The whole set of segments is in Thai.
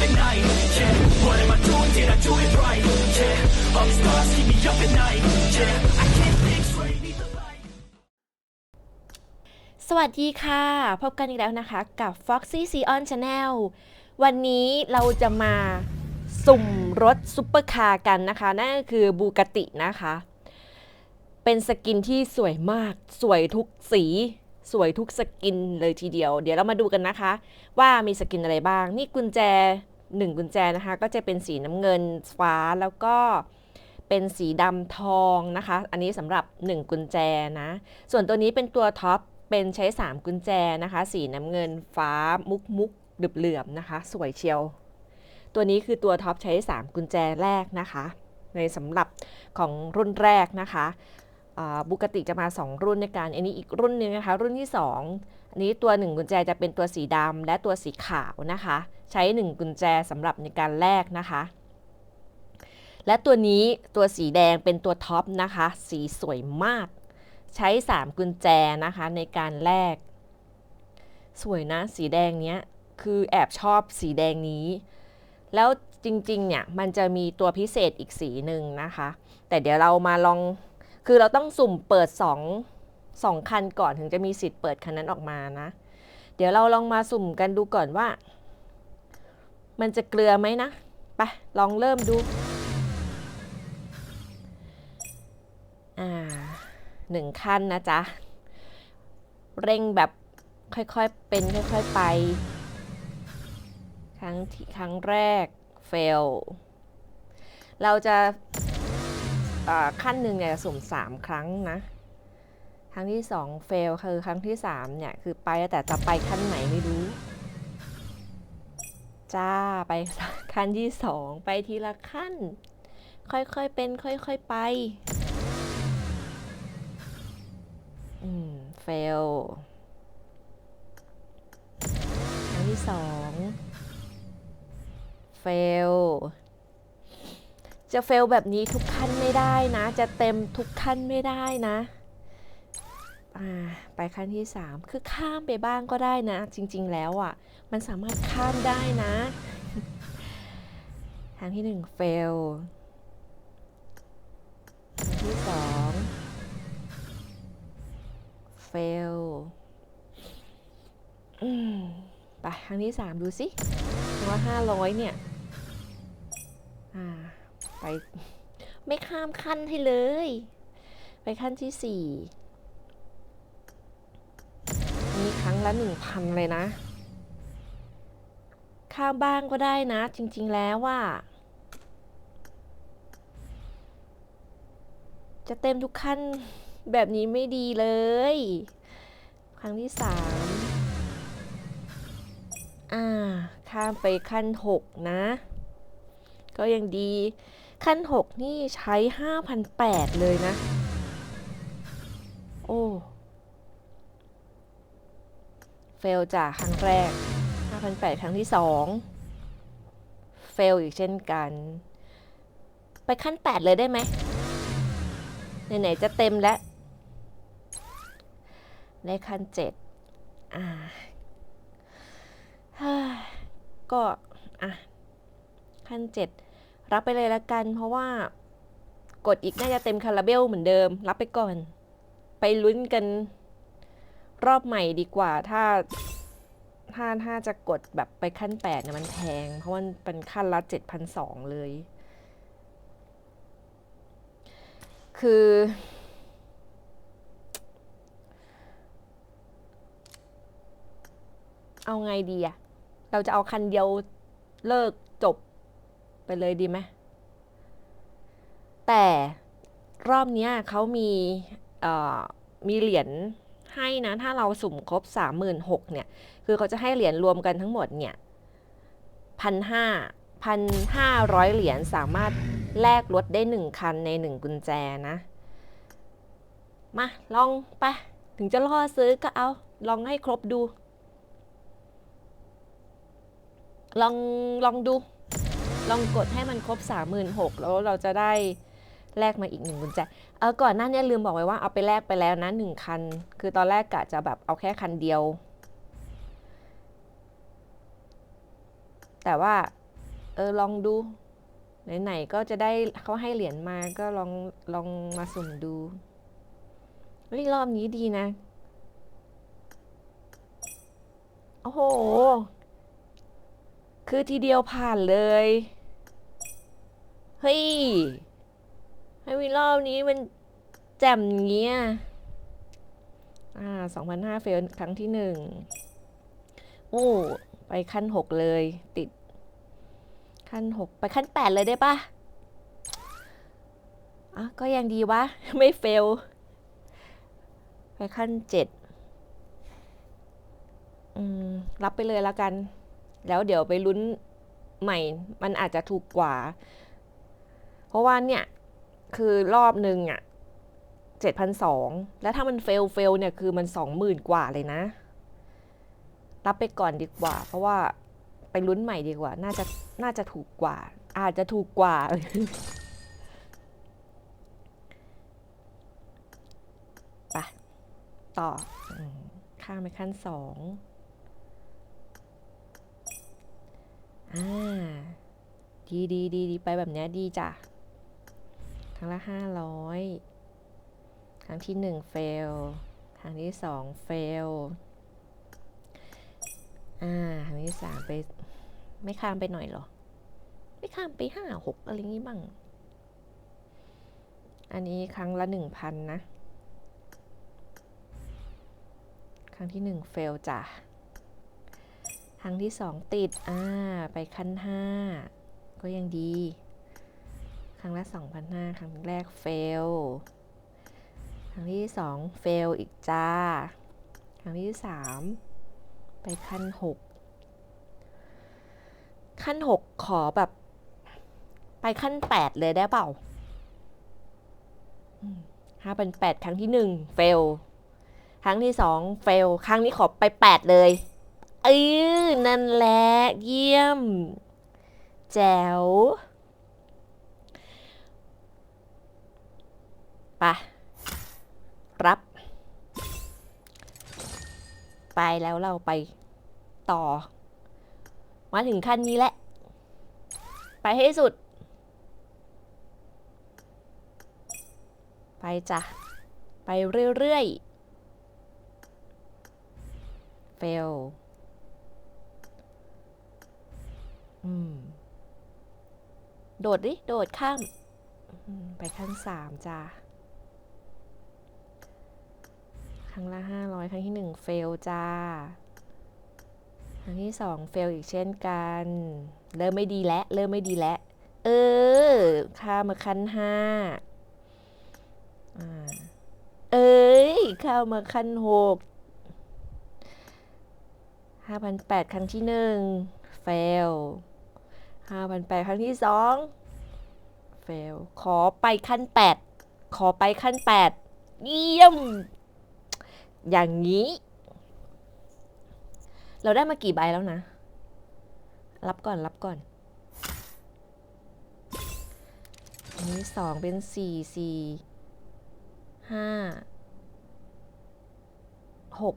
up at night. Yeah, what am I doing? Did I do it right? Yeah, all these thoughts keep me up at night. Yeah, I can't think straight. Need the light. สวัสดีค่ะ พบกันอีกแล้วนะคะ กับ Foxy c On Channel วันนี้เราจะมาสุ่มรถซุปเปอร์คาร์กันนะคะ นั่นก็คือบูกตินะคะ เป็นสกินที่สวยมาก สวยทุกสี สวยทุกสกินเลยทีเดียว เดี๋ยวเรามาดูกันนะคะ ว่ามีสกินอะไรบ้าง นี่กุญแจ หนึ่งกุญแจนะคะ ก็จะเป็นสีน้ำเงินฟ้าแล้วก็เป็นสีดำทองนะคะ อันนี้สำหรับ 1 กุญแจนะ ส่วนตัวนี้เป็นตัวท็อปเป็นใช้ 3 กุญแจนะคะ สีน้ำเงินฟ้ามุกมุกเหลือบเหลือมๆนะคะ สวยเชียว ตัวนี้คือตัวท็อปใช้ 3 กุญแจแรกนะคะ ในสำหรับของรุ่นแรกนะคะบุกติจะมา 2 รุ่นในการอันนี้อีกรุ่นหนึงนะคะ รุ่นที่ 2 อันนี้ตัว 1 กุญแจจะเป็นตัวสีดำและตัวสีขาวนะคะ ใช้ 1 กุญแจสำหรับในการแลกนะคะ และตัวนี้ตัวสีแดงเป็นตัวท็อปนะคะ สีสวยมาก ใช้ 3 กุญแจนะคะในการแลกสวยนะสีแดงเนี้ยคือแอบชอบสีแดงนี้ แล้วจริงๆเนี่ยมันจะมีตัวพิเศษอีกสีหนึ่งนะคะ แต่เดี๋ยวเรามาลองคือเราต้องสุ่มเปิด 2 2 คันก่อนถึงจะมีสิทธิ์เปิดคันนั้นออกมานะ เดี๋ยวเราลองมาสุ่มกันดูก่อนว่า มันจะเกลือไหมนะไปลองเริ่มดูอ่าหนึ่งขั้นนะจ๊ะ เร่งแบบค่อยๆเป็นค่อยๆไปครั้งที่ครั้งแรก fail เราจะอ่าขั้นหนึ่งเนี่ยสุ่ม 3 ครั้งนะ ครั้งที่2 fail คือครั้งที่3เนี่ย คือไปแต่จะไปขั้นไหนไม่รู้ จ้าไปขั้นที่2ไปทีละขั้น ค่อยๆเป็น ค่อยๆไป อืม fail ครั้งที่สอง fail จะ fail แบบนี้ทุกขั้นไม่ได้นะ จะเต็มทุกขั้นไม่ได้นะ ไปขั้นที่ 3 คือข้ามไปบ้างก็ได้นะ จริง ๆ แล้วอะ่ะ มันสามารถข้ามได้นะ ทางที่ 1 fail ทางที่ 2 fail อืมไปทางที่ 3 ดูสิว่า 500 เนี่ย อ่า ไป ไม่ข้ามขั้นให้เลย ไปขั้นที่ 4 ครั้งละหนึ่งพันเลยนะข้ามบ้างก็ได้นะ จริง ๆ แล้วว่า จะเต็มทุกขั้นแบบนี้ไม่ดีเลย ครั้งที่สามอ่า ข้ามไปขั้นหกนะ ก็ยังดี ขั้นหกนี่ใช้ห้าพันแปดเลยนะ โอ้ เฟลจากครั้งแรก 5,800 ครั้งที่สองเฟลอีกเช่นกัน ไปขั้น 8 เลยได้ไหมไหนๆจะเต็มแล้วในขั้น 7 อ่า ก็ อะ ขั้น 7 รับไปเลยละกัน เพราะว่ากดอีกน่าจะเต็มคาราเบลเหมือนเดิม รับไปก่อน ไปลุ้นกัน รอบใหม่ดีกว่าถ้าถ้าถ้าจะกดแบบไปขั้น8เนี่ยมันแพง เพราะมันเป็นขั้นละ7,200เลย คือ เอาไงดีอะเราจะเอาคันเดียวเลิกจบไปเลยดีไหม แต่รอบเนี้ยเขามีมีเหรียญ ให้นะถ้าเราสุ่มครบ 36,000เนี่ยคือเขาจะให้เหรียญรวมกันทั้งหมดเนี่ยพันห้าพันห้าร้อยเหรียญสามารถแลกรถได้หนึ่งคันในหนึ่งกุญแจนะ มา ลองไป ถึงจะล่อซื้อก็เอา ลองให้ครบดู ลอง ลองดู ลองกดให้มันครบ 36,000แล้วเราจะได้ แลกมาอีกหนึ่งกุญแจ เออก่อนหน้านี้ลืมบอกไว้ว่าเอาไปแลกไปแล้วนะหนึ่งคัน คือตอนแรกกะจะแบบเอาแค่คันเดียว แต่ว่า เออลองดู ไหนๆก็จะได้เขาให้เหรียญมาก็ลองลองมาสุ่มดูเฮ้ยรอบนี้ดีนะ โอ้โห คือทีเดียวผ่านเลย เฮ้ย ให้วิรอบนี้มันแจ่มเงี้ย อ่าสองพันห้าเฟลครั้งที่หนึ่งโอ้ไปขั้นหกเลยติด ขั้นหกไปขั้นแปดเลยได้ปะอะก็ยังดีวะ ไม่เฟล ไปขั้นเจ็ดอืมรับไปเลยแล้วกัน แล้วเดี๋ยวไปลุ้นใหม่ มันอาจจะถูกกว่า เพราะว่าเนี่ย คือรอบหนึ่งอะเจ็ดพันสองแล้วถ้ามันเฟลเฟลเนี่ยคือมันสองหมื่นกว่าเลยนะ รับไปก่อนดีกว่า เพราะว่าไปลุ้นใหม่ดีกว่า น่าจะน่าจะถูกกว่า อาจจะถูกกว่า ไป ต่อ ข้ามไปขั้นสองอ่า ดีดีดีดีไปแบบเนี้ยดีจ้ะ ครั้งละห้าร้อยครั้งที่หนึ่งเฟลครั้งที่สองเฟลอ่า ครั้งที่สามไป ไม่ข้ามไปหน่อยหรอ ไม่ข้ามไปห้าหกอะไรงี้บ้าง อันนี้ครั้งละหนึ่งพันนะ ครั้งที่หนึ่งเฟลจ้ะ ครั้งที่สองติด อ่า ไปขั้นห้าก็ยังดี ครั้งละ2,500 ครั้งแรกเฟล ครั้งที่สองเฟลอีกจ้า ครั้งที่สามไปขั้นหกขั้นหกขอแบบ ไปขั้นแปดเลยได้เปล่าห้าเป็นแปดครั้งที่หนึ่งเฟล ครั้งที่สองเฟล ครั้งนี้ขอไปแปดเลย เออนั่นแหละ เยี่ยม แจ๋ว ไป รับ ไปแล้วเราไปต่อ มาถึงขั้นนี้แหละ ไปให้สุด ไปจ้ะ ไปเรื่อยๆ เฟลอืม โดดดิ โดดข้ามอืมไปขั้นสามจ้า ครั้งละห้าร้อยครั้งที่หนึ่งเฟลจ้า ครั้งที่สองเฟลอีกเช่นกัน เริ่มไม่ดีแล้วเริ่มไม่ดีแล้วเออข้ามาขั้นห้าเอ้ยเข้ามาขั้นหกห้าพันแปดครั้งที่หนึ่งเฟลห้าพันแปดครั้งที่สองเฟลขอไปขั้นแปดขอไปขั้นแปดเยี่ยม อย่างนี้ เราได้มากี่ใบแล้วนะ รับก่อนรับก่อนอันนี้สองเป็นสี่สี่ห้าหก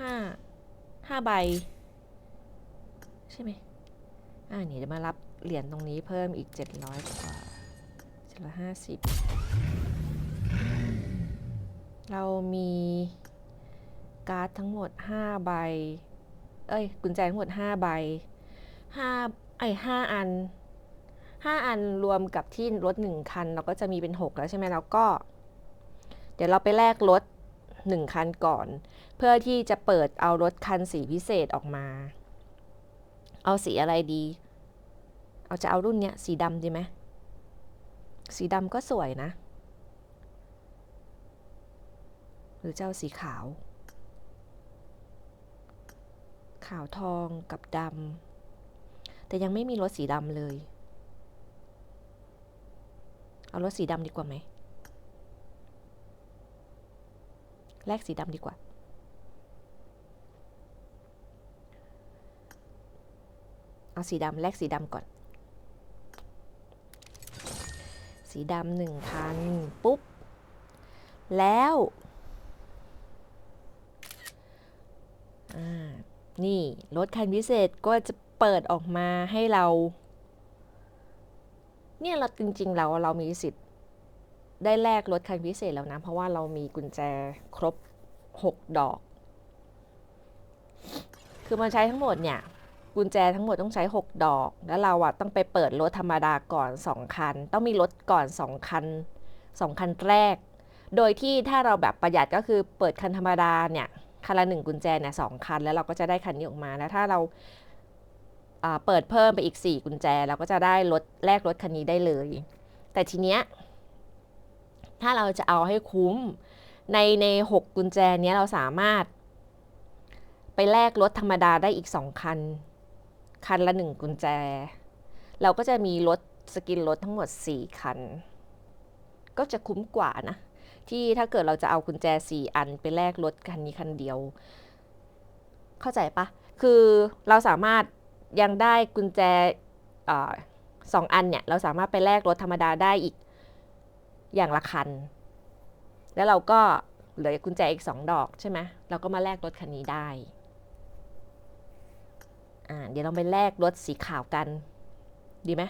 ห้าห้าใบ ใช่ไหมอ่านี่จะมารับเหรียญตรงนี้เพิ่มอีกเจ็ดร้อยกว่าเจ็ดร้อยห้าสิบ เรามีการ์ดทั้งหมด 5 ใบ เอ้ย กุญแจทั้งหมด 5 ใบ5ไอ้5อัน 5 อันรวมกับที่รถ 1 คัน เราก็จะมีเป็น 6 แล้วใช่ไหมแล้วก็ เดี๋ยวเราไปแลกรถ 1 คันก่อน เพื่อที่จะเปิดเอารถคันสีพิเศษออกมา เอาสีอะไรดี เอาจะเอารุ่นเนี้ยสีดำดีไหม สีดำก็สวยนะ หรือเจะเอาสีขาว ขาวทองกับดำแต่ยังไม่มีรถสีดำเลย เอารถสีดำดีกว่าไหมแลกสีดำดีกว่า เอาสีดำแลกสีดำก่อน สีดำหนึ่งคันปุ๊บ แล้ว อ่า นี่รถคันพิเศษก็จะเปิดออกมาให้เรา เนี่ยเราจริง ๆ เราเรามีสิทธิ์ ได้แลกรถคันพิเศษแล้วนะ เพราะว่าเรามีกุญแจครบ 6 ดอก คือมันใช้ทั้งหมดเนี่ย กุญแจทั้งหมดต้องใช้ 6 ดอก แล้วเราอะต้องไปเปิดรถธรรมดาก่อน 2 คัน ต้องมีรถก่อน 2 คัน 2 คันแรก โดยที่ถ้าเราแบบประหยัดก็คือเปิดคันธรรมดาเนี่ย คันละหนึ่งกุญแจเนี่ยสองคัน แล้วเราก็จะได้คันนี้ออกมาแล้วถ้าเราเปิดเพิ่มไปอีก 4 กุญแจ เราก็จะได้รถแลกรถคันนี้ได้เลย แต่ทีเนี้ยถ้าเราจะเอาให้คุ้มในในหกกุญแจเนี้ยเราสามารถ ไปแลกรถธรรมดาได้อีก 2 คัน คันละ 1 กุญแจ เราก็จะมีรถสกินรถทั้งหมด 4 คัน ก็จะคุ้มกว่านะ ที่ถ้าเกิดเราจะเอากุญแจ 4 อันไปแลกรถคันนี้คันเดียว เข้าใจปะคือเราสามารถยังได้กุญแจอสองอันเนี่ย เราสามารถไปแลกรถธรรมดาได้อีกอย่างละคัน แล้วเราก็เหลือกุญแจอีก2ดอกใช่ไหมเราก็มาแลกรถคันนี้ได้ อ่า เดี๋ยวเราไปแลกรถสีขาวกัน ดีไหม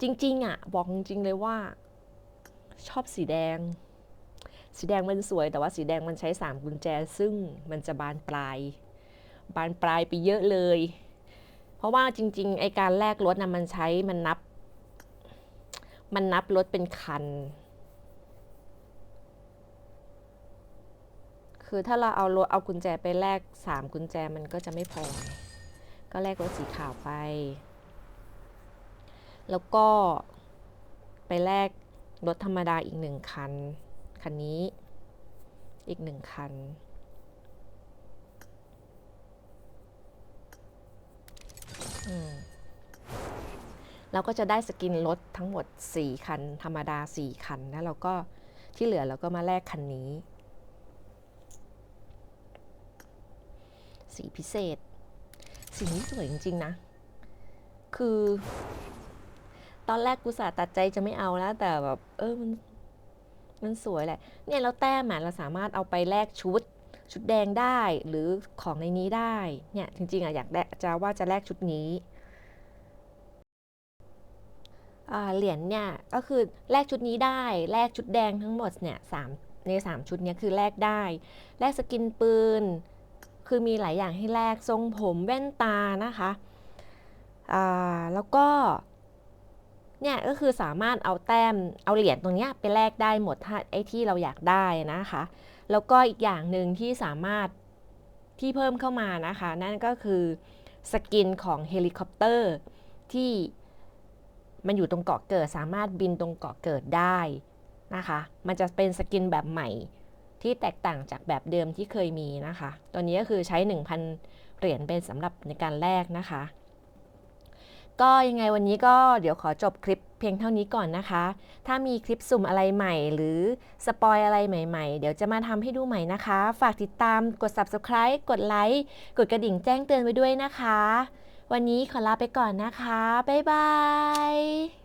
จริง ๆ อะ บอกจริงเลยว่า ชอบสีแดง สีแดงมันสวย แต่ว่าสีแดงมันใช้ 3 กุญแจ ซึ่งมันจะบานปลาย บานปลายไปเยอะเลย เพราะว่าจริง ๆ ไอการแลกรถนะมันใช้มันนับ มันนับรถเป็นคัน คือถ้าเราเอารถเอากุญแจไปแลก 3 กุญแจมันก็จะไม่พอ ก็แลกรถสีขาวไป แล้วก็ไปแลก รถธรรมดาอีกหนึ่งคัน คันนี้ อีกหนึ่งคัน เราก็จะได้สกินรถทั้งหมด 4 คัน ธรรมดา 4 คัน แล้วเราก็ที่เหลือเราก็มาแลกคันนี้ สีพิเศษ สีนี้สวยจริง ๆ นะ คือ ตอนแรกกูสาตัดใจจะไม่เอาแล้ว แต่แบบเออมันมันสวยแหละ เนี่ยแล้วแต้มอะเราสามารถเอาไปแลกชุด ชุดแดงได้หรือของในนี้ได้ เนี่ยจริงๆอะอยากจะว่าจะแลกชุดนี้เหรียญเนี่ยก็คือแลกชุดนี้ได้แลกชุดแดงทั้งหมดเนี่ยสามในสามชุดเนี้ยคือแลกได้แลกสกินปืน คือมีหลายอย่างให้แลกทรงผมแว่นตานะคะแล้วก็ เนี่ยก็คือสามารถเอาแต้มเอาเหรียญตรงนี้ไปแลกได้หมดถ้าไอ้ที่เราอยากได้นะคะ แล้วก็อีกอย่างหนึ่งที่สามารถที่เพิ่มเข้ามานะคะ นั่นก็คือสกินของเฮลิคอปเตอร์ที่มันอยู่ตรงเกาะเกิด สามารถบินตรงเกาะเกิดได้นะคะ มันจะเป็นสกินแบบใหม่ที่แตกต่างจากแบบเดิมที่เคยมีนะคะ ตัวนี้ก็คือใช้ 1,000 เหรียญเป็นสำหรับในการแลกนะคะ ก็ยังไงวันนี้ก็เดี๋ยวขอจบคลิปเพียงเท่านี้ก่อนนะคะ ถ้ามีคลิปสุ่มอะไรใหม่ หรือสปอยอะไรใหม่ ๆ เดี๋ยวจะมาทำให้ดูใหม่นะคะ ฝากติดตามกด subscribe กดไลค์กดกระดิ่งแจ้งเตือนไว้ด้วยนะคะ วันนี้ขอลาไปก่อนนะคะ บ๊ายบาย